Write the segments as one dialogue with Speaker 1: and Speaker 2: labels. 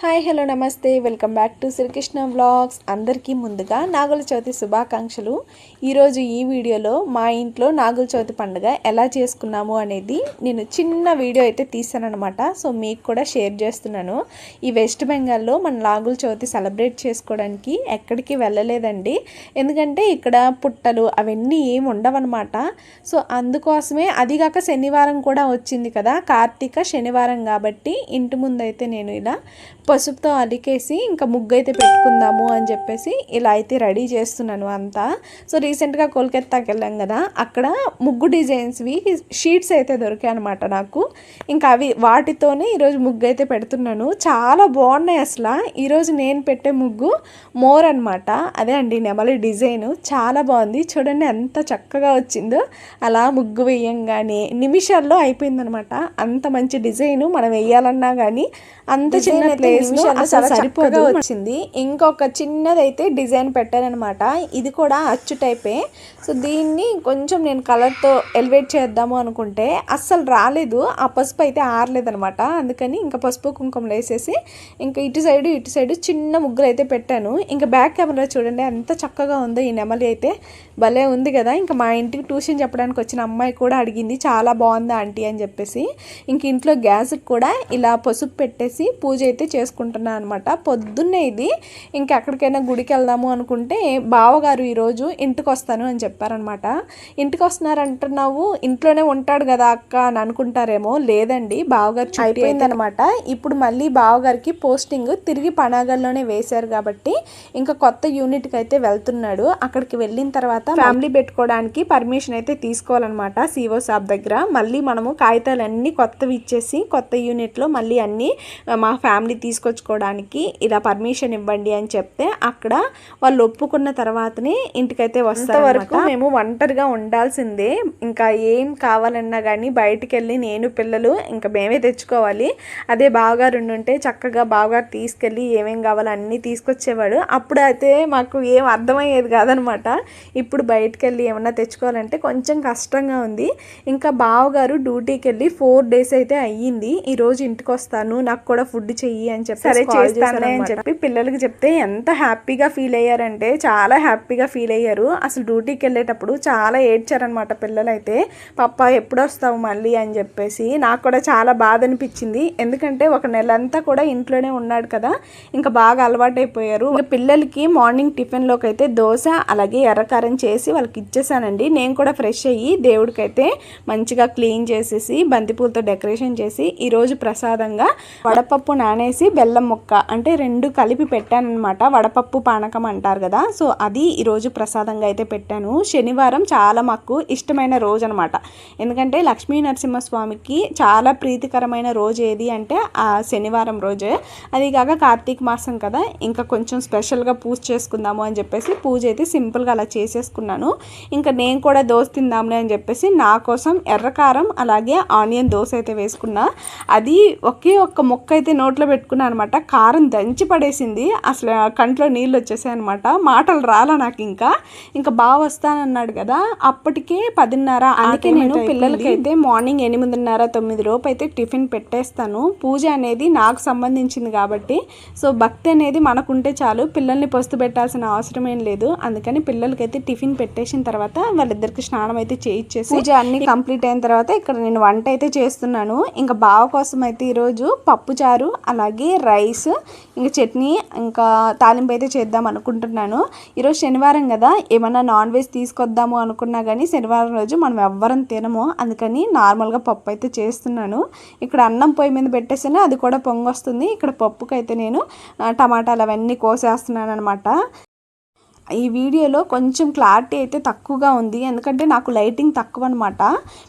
Speaker 1: Hi hello నమస్తే. Welcome back to Srikrishna vlogs. అందరికీ ముందుగా నాగుల చవితి శుభాకాంక్షలు. ఈరోజు ఈ వీడియోలో మా ఇంట్లో నాగుల చవితి పండుగ ఎలా చేసుకున్నాము అనేది నేను చిన్న వీడియో అయితే తీసానమాట సో మీకు కూడా షేర్ చేస్తున్నాను. ఈ వెస్ట్ బెంగాల్లో మన నాగుల చవితి సెలబ్రేట్ చేసుకోవడానికి ఎక్కడికి వెళ్ళలేదండి. ఎందుకంటే ఇక్కడ పుట్టలు అవన్నీ ఏమి ఉండవన్నమాట. సో అందుకోసమే అదిగాక శనివారం కూడా వచ్చింది కదా. కార్తీక శనివారం కాబట్టి ఇంటి ముందైతే నేను ఇలా పసుపుతో అలికేసి ఇంకా ముగ్గు అయితే పెట్టుకుందాము అని చెప్పేసి ఇలా అయితే రెడీ చేస్తున్నాను అంతా. సో రీసెంట్గా కోల్కత్తాకి వెళ్ళాం కదా అక్కడ ముగ్గు డిజైన్స్వి షీట్స్ అయితే దొరికాయి అనమాట నాకు. ఇంకా అవి వాటితోనే ఈరోజు ముగ్గు అయితే పెడుతున్నాను. చాలా బాగున్నాయి అసలు. ఈరోజు నేను పెట్టే ముగ్గు మోర్ అనమాట అదే అండి నెమలి డిజైన్. చాలా బాగుంది. చూడండి ఎంత చక్కగా వచ్చిందో. అలా ముగ్గు వేయంగానే నిమిషాల్లో అయిపోయిందనమాట అంత మంచి డిజైన్ మనం వేయాలన్నా కానీ అంత చిన్న ప్లేస్ లో అసలు సరిపోగా వచ్చింది. ఇంకొక చిన్నదైతే డిజైన్ పెట్టానమాట ఇది కూడా అచ్చు టైపే. సో దీన్ని కొంచెం నేను కలర్తో ఎలివేట్ చేద్దాము అనుకుంటే అస్సలు రాలేదు. ఆ పసుపు అయితే ఆరలేదనమాట. అందుకని ఇంకా పసుపు కుంకుమ వేసేసి ఇంకా ఇటు సైడు ఇటు సైడు చిన్న ముగ్గులు అయితే పెట్టాను. ఇంకా బ్యాక్ కెమెరా చూడండి ఎంత చక్కగా ఉందో ఈ నెమలి అయితే. భలే ఉంది కదా. ఇంకా మా ఇంటికి ట్యూషన్ చెప్పడానికి వచ్చిన అమ్మాయి కూడా అడిగింది చాలా బాగుందా ఆంటీ? అని చెప్పేసి. ఇంక ఇంట్లో గ్యాస్కి కూడా ఇలా పసుపు పెట్టేసి పూజ అయితే చేసుకుంటున్నాను అనమాట పొద్దున్నే ఇది ఇంకా ఎక్కడికైనా గుడికి వెళ్దాము అనుకుంటే బావగారు ఈరోజు ఇంటికి వస్తాను అని చెప్పారనమాట ఇంటికి వస్తున్నారంటున్నావు ఇంట్లోనే ఉంటాడు కదా అక్క అని అనుకుంటారేమో లేదండి బావగారు అయిపోయిందనమాట ఇప్పుడు మళ్ళీ బావగారికి పోస్టింగ్ తిరిగి పనాగల్లోనే వేశారు కాబట్టి ఇంకా కొత్త యూనిట్కి అయితే వెళ్తున్నాడు. అక్కడికి వెళ్ళిన తర్వాత ఫ్యామిలీ పెట్టుకోవడానికి పర్మిషన్ అయితే తీసుకోవాలన్నమాట సిఓ షాప్ దగ్గర. మళ్ళీ మనము కాగితాలన్నీ కొత్తవి ఇచ్చేసి కొత్త యూనిట్లో మళ్ళీ అన్నీ మా ఫ్యామిలీ తీసుకొచ్చుకోవడానికి ఇలా పర్మిషన్ ఇవ్వండి అని చెప్తే అక్కడ వాళ్ళు ఒప్పుకున్న తర్వాతనే ఇంటికైతే వస్తారు వరకు మేము ఒంటరిగా ఉండాల్సిందే. ఇంకా ఏం కావాలన్నా కానీ బయటికి వెళ్ళి నేను పిల్లలు ఇంకా మేమే తెచ్చుకోవాలి. అదే బావగారు ఉండుంటే చక్కగా బావగారు తీసుకెళ్ళి ఏమేం కావాలో అన్నీ తీసుకొచ్చేవాడు. అప్పుడు అయితే మాకు ఏం అర్థమయ్యేది కాదనమాట ఇప్పుడు బయటికి వెళ్ళి ఏమన్నా తెచ్చుకోవాలంటే కొంచెం కష్టంగా ఉంది. ఇంకా బావగారు డ్యూటీకి వెళ్ళి ఫోర్ డేస్ అయితే అయ్యింది. ఈరోజు ఇంటికి వస్తాను నాకు కూడా ఫుడ్ చెయ్యి అని చెప్పి సరే చేస్తానే అని చెప్పి పిల్లలకి చెప్తే ఎంత హ్యాపీగా ఫీల్ అయ్యారంటే చాలా హ్యాపీగా ఫీల్ అయ్యారు. అసలు డ్యూటీకి వెళ్ళేటప్పుడు చాలా ఏడ్చారనమాట పిల్లలు అయితే పప్ప ఎప్పుడు వస్తావు మళ్ళీ? అని చెప్పేసి నాకు కూడా చాలా బాధ అనిపించింది. ఎందుకంటే ఒక నెలంతా కూడా ఇంట్లోనే ఉన్నాడు కదా. ఇంకా బాగా అలవాటైపోయారు. ఇంకా పిల్లలకి మార్నింగ్ టిఫిన్లోకి అయితే దోశ అలాగే ఎర్రకారం చేసి వాళ్ళకి ఇచ్చేసానండి. నేను కూడా ఫ్రెష్ అయ్యి దేవుడికైతే మంచిగా క్లీన్ చేసేసి బంతిపూలతో డెకరేషన్ చేసి ఈరోజు ప్రసాదంగా వడపప్పు నానేసి బెల్లం ముక్క అంటే రెండు కలిపి పెట్టానమాట వడపప్పు పానకం అంటారు కదా. సో అది ఈరోజు ప్రసాదంగా అయితే పెట్టాను. శనివారం చాలా మాకు ఇష్టమైన రోజు అనమాట ఎందుకంటే లక్ష్మీ నరసింహస్వామికి చాలా ప్రీతికరమైన రోజు ఏది అంటే ఆ శనివారం రోజే. అది కాక కార్తీక మాసం కదా. ఇంకా కొంచెం స్పెషల్గా పూజ చేసుకుందాము అని చెప్పేసి పూజ అయితే సింపుల్గా అలా చేసేసుకున్నాను. ఇంకా నేను కూడా దోశ తిందాంలే అని చెప్పేసి నా కోసం ఎర్రకారం అలాగే ఆనియన్ దోశ అయితే వేసుకున్నా. అది ఒకే ఒక్క ముక్క అయితే నోట్లో పెట్టుకున్నాను అనమాట కారం దంచి పడేసింది. అసలు కంట్లో నీళ్ళు వచ్చేసాయి అనమాట. మాటలు రాలా నాకు ఇంకా. ఇంకా బాగా వస్తానన్నాడు కదా అప్పటికే పదిన్నర అందుకే నేను పిల్లలకి అయితే మార్నింగ్ ఎనిమిదిన్నర తొమ్మిది లోపు అయితే టిఫిన్ పెట్టేస్తాను. పూజ అనేది నాకు సంబంధించింది కాబట్టి. సో భక్తి అనేది మనకుంటే చాలు. పిల్లల్ని పొస్తు పెట్టాల్సిన అవసరం ఏం లేదు. అందుకని పిల్లలకైతే టిఫిన్ పెట్టేసిన తర్వాత వాళ్ళిద్దరికి స్నానం అయితే చేయించేసి పూజ అన్ని కంప్లీట్ అయిన తర్వాత ఇక్కడ నేను వంట అయితే చేస్తున్నాను. ఇంకా బావ కోసం అయితే ఈరోజు పప్పు చారు రైస్ ఇంకా చట్నీ ఇంకా తాలింపు అయితే చేద్దాం అనుకుంటున్నాను. ఈరోజు శనివారం కదా ఏమన్నా నాన్ వెజ్ తీసుకొద్దాము అనుకున్నా కానీ శనివారం రోజు మనం ఎవ్వరం తినము. అందుకని నార్మల్గా పప్పు అయితే చేస్తున్నాను. ఇక్కడ అన్నం పొయ్యి మీద పెట్టేస్తేనే అది కూడా పొంగొస్తుంది. ఇక్కడ పప్పుకైతే నేను టమాటాలు అవన్నీ కోసేస్తున్నాను అనమాట ఈ వీడియోలో కొంచెం క్లారిటీ అయితే తక్కువగా ఉంది. ఎందుకంటే నాకు లైటింగ్ తక్కువ అనమాట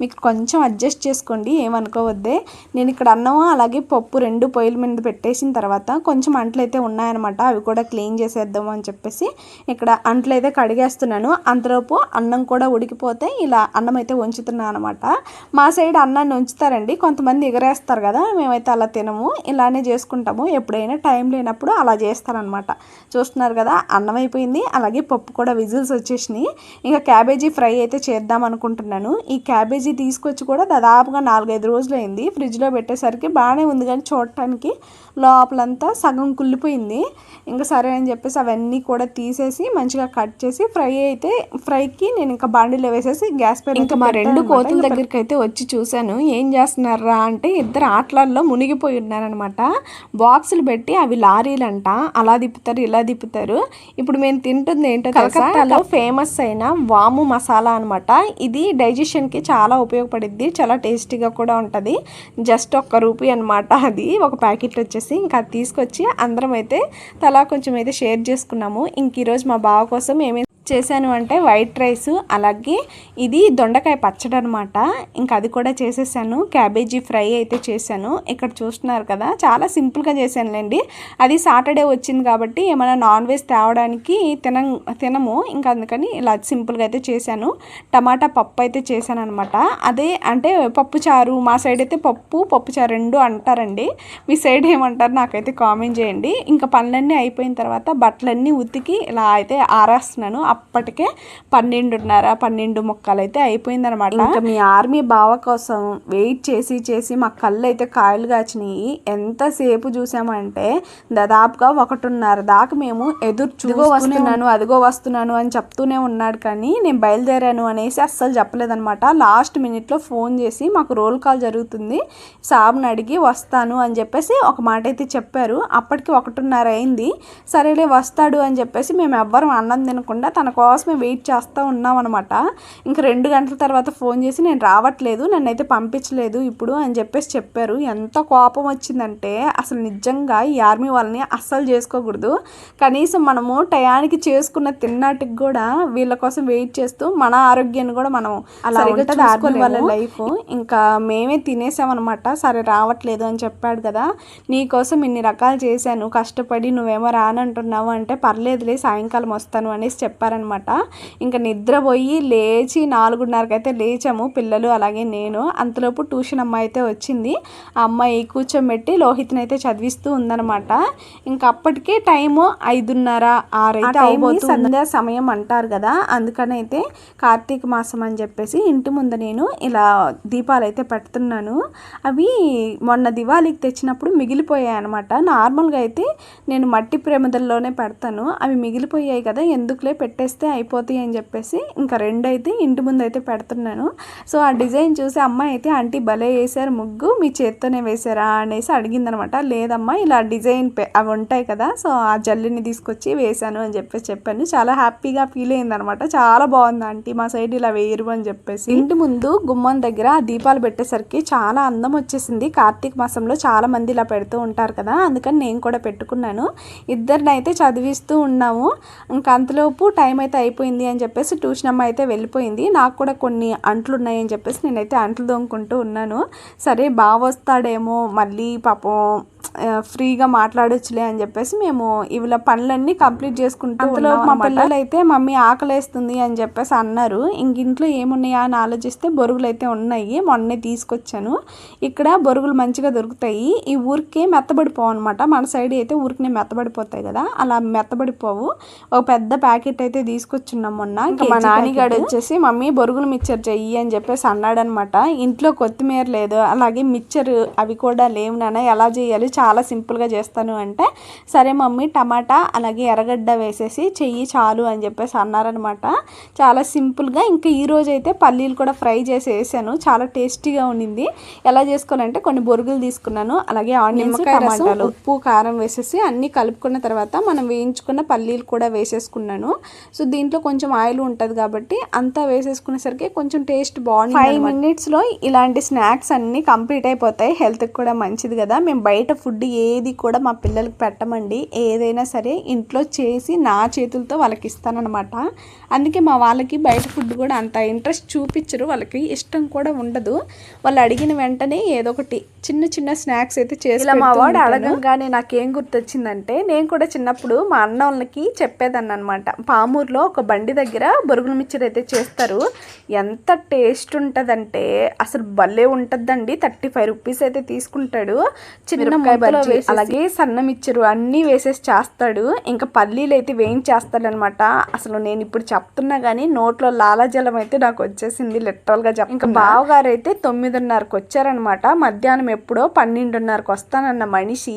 Speaker 1: మీకు కొంచెం అడ్జస్ట్ చేసుకోండి ఏమనుకోవద్దే. నేను ఇక్కడ అన్నం అలాగే పప్పు రెండు పొయ్యిల మీద పెట్టేసిన తర్వాత కొంచెం అంట్లు అయితే ఉన్నాయన్నమాట. అవి కూడా క్లీన్ చేసేద్దాము అని చెప్పేసి ఇక్కడ అంట్లు అయితే కడిగేస్తున్నాను. అంతలోపు అన్నం కూడా ఉడికిపోతే ఇలా అన్నం అయితే ఉంచుతున్నాను అనమాట మా సైడ్ అన్నాన్ని ఉంచుతారండి. కొంతమంది ఎగరేస్తారు కదా మేమైతే అలా తినము. ఇలానే చేసుకుంటాము. ఎప్పుడైనా టైం లేనప్పుడు అలా చేస్తారనమాట చూస్తున్నారు కదా అన్నం అయిపోయింది. అలాగే పప్పు కూడా విజిల్స్ వచ్చేసినాయి. ఇంకా క్యాబేజీ ఫ్రై అయితే చేద్దాం అనుకుంటున్నాను. ఈ క్యాబేజీ తీసుకొచ్చి కూడా దాదాపుగా నాలుగైదు రోజులు అయింది. ఫ్రిడ్జ్లో పెట్టేసరికి బాగానే ఉంది కానీ చూడటానికి లోపలంతా సగం కుళ్ళిపోయింది. ఇంకా సరే అని చెప్పేసి అవన్నీ కూడా తీసేసి మంచిగా కట్ చేసి ఫ్రై అయితే ఫ్రైకి నేను ఇంకా బాండీలో వేసేసి గ్యాస్ పైన ఇంకా మా రెండు కోతుల దగ్గరికి అయితే వచ్చి చూశాను. ఏం చేస్తున్నారా అంటే ఇద్దరు ఆటలలో మునిగిపోయి ఉన్నారనమాట బాక్సులు పెట్టి అవి లారీలంట. అలా తిప్పుతారు ఇలా తిప్పుతారు. ఇప్పుడు మేము తింటుంది ఏంటో కలకత్తాలో ఫేమస్ అయిన వాము మసాలా అనమాట ఇది డైజెషన్కి చాలా ఉపయోగపడిద్ది చాలా టేస్టీగా కూడా ఉంటుంది. జస్ట్ ఒక్క రూపీ అనమాట అది. ఒక ప్యాకెట్ వచ్చేసి ఇంకా అది తీసుకొచ్చి అందరం అయితే తలా కొంచెం అయితే షేర్ చేసుకున్నాము. ఇంక ఈరోజు మా బావ కోసం ఏమేమి చేశాను అంటే వైట్ రైస్ అలాగే ఇది దొండకాయ పచ్చడి అనమాట ఇంకా అది కూడా చేసేసాను. క్యాబేజీ ఫ్రై అయితే చేశాను. ఇక్కడ చూస్తున్నారు కదా చాలా సింపుల్గా చేశానులేండి. అది సాటర్డే వచ్చింది కాబట్టి ఏమైనా నాన్ వెజ్ తేవడానికి తిన తినము. ఇంకా అందుకని ఇలా సింపుల్గా అయితే చేశాను. టమాటా పప్పు అయితే చేశాను అనమాట అదే అంటే పప్పు చారు మా సైడ్ అయితే పప్పు పప్పు చారు రెండు అంటారండి. మీ సైడ్ ఏమంటారు నాకైతే కామెంట్ చేయండి. ఇంకా పనులన్నీ అయిపోయిన తర్వాత బట్టలన్నీ ఉతికి ఇలా అయితే ఆరేస్తున్నాను. అప్పటికే పన్నెండున్నర పన్నెండు ముక్కలు అయితే అయిపోయిందనమాట ఇంకా మీ ఆర్మీ బావ కోసం వెయిట్ చేసి చేసి మా కళ్ళు అయితే కాయలు కాచినాయి. ఎంతసేపు చూసామంటే దాదాపుగా ఒకటిన్నర దాకా మేము ఎదురు చూగో వస్తున్నాను అదిగో వస్తున్నాను అని చెప్తూనే ఉన్నాడు కానీ నేను బయలుదేరాను అనేసి అస్సలు చెప్పలేదనమాట లాస్ట్ మినిట్లో ఫోన్ చేసి మాకు రోల్ కాల్ జరుగుతుంది సాబ్ని అడిగి వస్తాను అని చెప్పేసి ఒక మాట అయితే చెప్పారు. అప్పటికి ఒకటిన్నర అయింది. సరేలే వస్తాడు అని చెప్పేసి మేము ఎవ్వరం అన్నం తినకుండా తన కోసమే వెయిట్ చేస్తూ ఉన్నాం అనమాట ఇంక రెండు గంటల తర్వాత ఫోన్ చేసి నేను రావట్లేదు నన్నైతే పంపించలేదు ఇప్పుడు అని చెప్పేసి చెప్పారు. ఎంత కోపం వచ్చిందంటే అసలు నిజంగా ఈ ఆర్మీ వాళ్ళని అస్సలు చేసుకోకూడదు. కనీసం మనము టయానికి చేసుకున్న తిన్నాటికి కూడా వీళ్ళ కోసం వెయిట్ చేస్తూ మన ఆరోగ్యాన్ని కూడా మనం అలా ఉంటుంది ఆర్మీ వాళ్ళ లైఫ్. ఇంకా మేమే తినేసామన్నమాట. సరే రావట్లేదు అని చెప్పాడు కదా. నీ కోసం ఇన్ని రకాలు చేశాను కష్టపడి నువ్వేమో రానంటున్నావు అంటే పర్లేదులే సాయంకాలం వస్తాను అనేసి చెప్పారనమాట ఇంకా నిద్రపోయి లేచి నాలుగున్నరకి అయితే లేచాము పిల్లలు అలాగే నేను. అంతలోపు ట్యూషన్ అమ్మాయి అయితే వచ్చింది. ఆ అమ్మాయి కూర్చోబెట్టి లోహిత్ని అయితే చదివిస్తూ ఉందన్నమాట. ఇంకా అప్పటికే టైము ఐదున్నర ఆరైతే అయిపోతుంది సంధ్యా సమయం అంటారు కదా అందుకని అయితే కార్తీక మాసం అని చెప్పేసి ఇంటి ముందు నేను ఇలా దీపాలు అయితే పెడుతున్నాను. అవి మొన్న దివాళీకి తెచ్చినప్పుడు మిగిలిపోయాయి అనమాట నార్మల్గా అయితే నేను మట్టి ప్రేమదల్లోనే పెడతాను. అవి మిగిలిపోయాయి కదా ఎందుకులే పెట్టేస్తే అయిపోతాయి అని చెప్పేసి ఇంకా రెండు అయితే ఇంటి ముందు అయితే పెడుతున్నాను. సో ఆ డిజైన్ చూసి అమ్మాయి అయితే ఆంటీ భలే వేశారు ముగ్గు మీ చేత్తోనే వేసారా అనేసి అడిగిందనమాట. లేదమ్మా ఇలా డిజైన్ అవి ఉంటాయి కదా సో ఆ జల్లిని తీసుకొచ్చి వేశాను అని చెప్పేసి చెప్పాను. చాలా హ్యాపీగా ఫీల్ అయిందనమాట. చాలా బాగుంది ఆంటీ మా సైడ్ ఇలా వేయరు అని చెప్పేసి. ఇంటి ముందు గుమ్మం దగ్గర ఆ దీపాలు పెట్టేసరికి చాలా అందం వచ్చేసింది. కార్తీక మాసంలో చాలా మంది ఇలా పెడుతూ ఉంటారు కదా అందుకని నేను కూడా పెట్టుకున్నాను. ఇద్దరిని అయితే చదివిస్తూ ఉన్నాము. ఇంకా అంతలోపు టైం అయితే అయిపోయింది అని చెప్పేసి ట్యూషన్ అమ్మ అయితే వెళ్ళిపోయింది. నాకు కూడా కొన్ని అంట్లు ఉన్నాయని చెప్పేసి నేనైతే అంట్లు దొంగకుంటూ ఉన్నాను. సరే బాగా వస్తాడేమో మళ్ళీ పాపం ఫ్రీగా మాట్లాడొచ్చులే అని చెప్పేసి మేము ఇవిల పనులన్నీ కంప్లీట్ చేసుకుంటూ అంతలో మా పిల్లలు అయితే మమ్మీ ఆకలేస్తుంది అని చెప్పేసి అన్నారు. ఇంక ఇంట్లో ఏమున్నాయా అని ఆలోచిస్తే బొరుగులు అయితే ఉన్నాయి. మొన్నే తీసుకొచ్చాను. ఇక్కడ బొరుగులు మంచిగా దొరుకుతాయి. ఈ ఊరికే మెత్తబడిపోవు అనమాట మన సైడ్ అయితే ఊరికనే మెత్తబడిపోతాయి కదా. అలా మెత్తబడిపోవు. ఒక పెద్ద ప్యాకెట్ అయితే తీసుకొచ్చున్నాం మొన్న. ఇంకా మా నాన్నగాడు వచ్చేసి మమ్మీ బొరుగులు మిక్చర్ చెయ్యి అని చెప్పేసి అన్నాడనమాట. ఇంట్లో కొత్తిమీర లేదు. అలాగే మిక్చర్ అవి కూడా లేవు నాన్న. ఎలా చేయాలి? చాలా సింపుల్గా చేస్తాను అంటే సరే మమ్మీ టమాటా అలాగే ఎర్రగడ్డ వేసేసి చెయ్యి చాలు అని చెప్పేసి అన్నారనమాట. చాలా సింపుల్గా ఇంకా ఈ రోజు అయితే పల్లీలు కూడా ఫ్రై చేసి వేసాను. చాలా టేస్టీగా ఉండింది. ఎలా చేసుకోవాలంటే కొన్ని బొరుగులు తీసుకున్నాను. అలాగే ఆనియన్స్ టమాటాలు. ఉప్పు కారం వేసేసి అన్నీ కలుపుకున్న తర్వాత మనం వేయించుకున్న పల్లీలు కూడా వేసేసుకున్నాను. సో దీంట్లో కొంచెం ఆయిల్ ఉంటుంది కాబట్టి అంతా వేసేసుకునేసరికి కొంచెం టేస్ట్ బాగుంది ఫైవ్ మినిట్స్లో ఇలాంటి స్నాక్స్ అన్నీ కంప్లీట్ అయిపోతాయి. హెల్త్కి కూడా మంచిది కదా. మేము బయట ఫుడ్ ఏది కూడా మా పిల్లలకి పెట్టమండి. ఏదైనా సరే ఇంట్లో చేసి నా చేతులతో వాళ్ళకి ఇస్తానన్నమాట. అందుకే మా వాళ్ళకి బయట ఫుడ్ కూడా అంత ఇంట్రెస్ట్ చూపించరు. వాళ్ళకి ఇష్టం కూడా ఉండదు. వాళ్ళు అడిగిన వెంటనే ఏదో ఒకటి చిన్న చిన్న స్నాక్స్ అయితే చేసి మా వాడు అడగంగానే నాకేం గుర్తొచ్చిందంటే నేను కూడా చిన్నప్పుడు మా అన్న వాళ్ళకి చెప్పేదాన్ని అనమాట పామూరులో ఒక బండి దగ్గర బొరుగుల మిక్చర్ అయితే చేస్తారు. ఎంత టేస్ట్ ఉంటుందంటే అసలు భలే ఉంటుందండి. థర్టీ ఫైవ్ రూపీస్ అయితే తీసుకుంటాడు. చిన్న బజ్జీ అలాగే సన్న మిచ్చరు అన్నీ వేసేసి చేస్తాడు. ఇంకా పల్లీలు అయితే వేయించేస్తాడు అనమాట అసలు నేను ఇప్పుడు చెప్తున్నా కానీ నోట్లో లాలాజలం అయితే నాకు వచ్చేసింది లిటరల్గా చెప్ ఇంకా బావగారు అయితే తొమ్మిదిన్నరకు వచ్చారనమాట. మధ్యాహ్నం ఎప్పుడో పన్నెండున్నరకు వస్తానన్న మనిషి.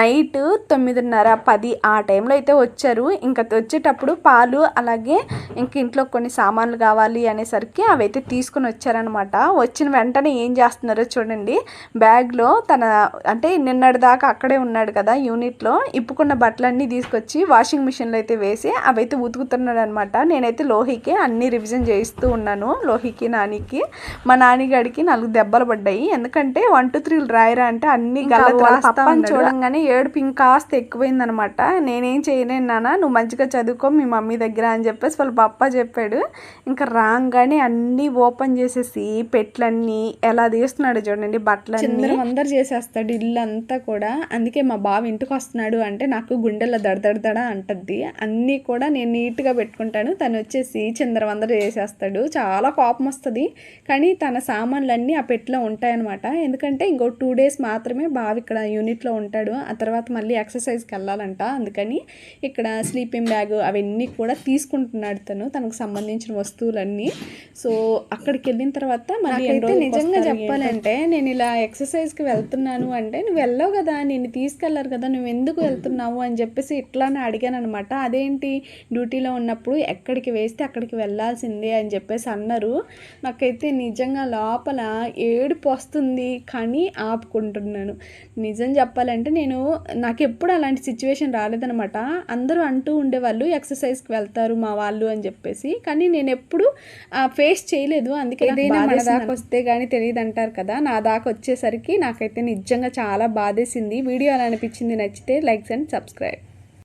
Speaker 1: నైట్ తొమ్మిదిన్నర పది ఆ టైంలో అయితే వచ్చారు. ఇంకా వచ్చేటప్పుడు పాలు అలాగే ఇంక ఇంట్లో కొన్ని సామాన్లు కావాలి అనేసరికి అవి అయితే తీసుకుని వచ్చారనమాట వచ్చిన వెంటనే ఏం చేస్తున్నారో చూడండి. బ్యాగ్లో తన అంటే నిన్నటి దాకా అక్కడే ఉన్నాడు కదా యూనిట్లో ఇప్పుకున్న బట్టలన్నీ తీసుకొచ్చి వాషింగ్ మిషన్లో అయితే వేసి అవి అయితే ఉతుకుతున్నాడు అనమాట నేనైతే లోహికి అన్ని రివిజన్ చేయిస్తూ ఉన్నాను. లోహికి నానికి. మా నాన్నగాడికి నాలుగు దెబ్బలు పడ్డాయి. ఎందుకంటే వన్ టూ త్రీలు రాయరా అంటే అన్ని రాస్తా. చూడంగానే ఏడుపు ఇంకాస్త ఎక్కువైందనమాట నేనేం చేయలేను నాన్న నువ్వు మంచిగా చదువుకో మీ మమ్మీ దగ్గర అని చెప్పేసి వాళ్ళ పప్ప చెప్పాడు. ఇంకా రాగానే అన్నీ ఓపెన్ చేసేసి పెట్లన్నీ ఎలా తీస్తున్నాడు చూడండి బట్టలన్నీ.
Speaker 2: అందరు చేసేస్తాడు ఇల్లు అంతా కూడా. అందుకే మా బావ ఇంటికి వస్తున్నాడు అంటే నాకు గుండెల్లో దడదడదడ అంటద్ది. అన్నీ కూడా నేను నీట్గా పెట్టుకుంటాను. తను వచ్చేసి చిందరం చేసేస్తాడు. చాలా కోపం వస్తుంది. కానీ తన సామాన్లన్నీ ఆ పెట్లో ఉంటాయన్నమాట. ఎందుకంటే ఇంకో టూ డేస్ మాత్రమే బావ ఇక్కడ యూనిట్లో ఉంటాడు. ఆ తర్వాత మళ్ళీ ఎక్సర్సైజ్కి వెళ్ళాలంట. అందుకని ఇక్కడ స్లీపింగ్ బ్యాగ్ అవన్నీ కూడా తీసుకుంటున్నాడు తను తనకు సంబంధించిన వస్తువులన్నీ. సో అక్కడికి వెళ్ళిన తర్వాత మళ్ళీ ఎన్ని
Speaker 1: నాకైతే
Speaker 2: రోజులకు
Speaker 1: నిజంగా చెప్పాలంటే నేను ఇలా ఎక్సర్సైజ్కి వెళ్తున్నాను అంటే నువ్వు వెళ్ళవు కదా నేను తీసుకెళ్ళారు కదా నువ్వు ఎందుకు వెళ్తున్నావు? అని చెప్పేసి ఇట్లానే అడిగాను అనమాట అదేంటి? డ్యూటీలో ఉన్నప్పుడు ఎక్కడికి వేస్తే అక్కడికి వెళ్ళాల్సిందే అని చెప్పేసి అన్నారు. నాకైతే నిజంగా లోపల ఏడుపు వస్తుంది కానీ ఆపుకుంటున్నాను. నిజం చెప్పాలంటే నేను నాకు ఎప్పుడు అలాంటి సిచ్యువేషన్ రాలేదనమాట అందరూ అంటూ ఉండేవాళ్ళు ఎక్సర్సైజ్కి వెళ్తారు మా వాళ్ళు అని చెప్పేసి. కానీ నేను ఎప్పుడు ఫేస్ చేయలేదు. అందుకే
Speaker 2: ఏదైనా మన దాకా వస్తే కానీ తెలియదు అంటారు కదా. నా దాకా వచ్చేసరికి నాకైతే నిజంగా చాలా బాధేసింది. వీడియో ఎలా అనిపించింది నచ్చితే లైక్స్ అండ్ సబ్స్క్రైబ్.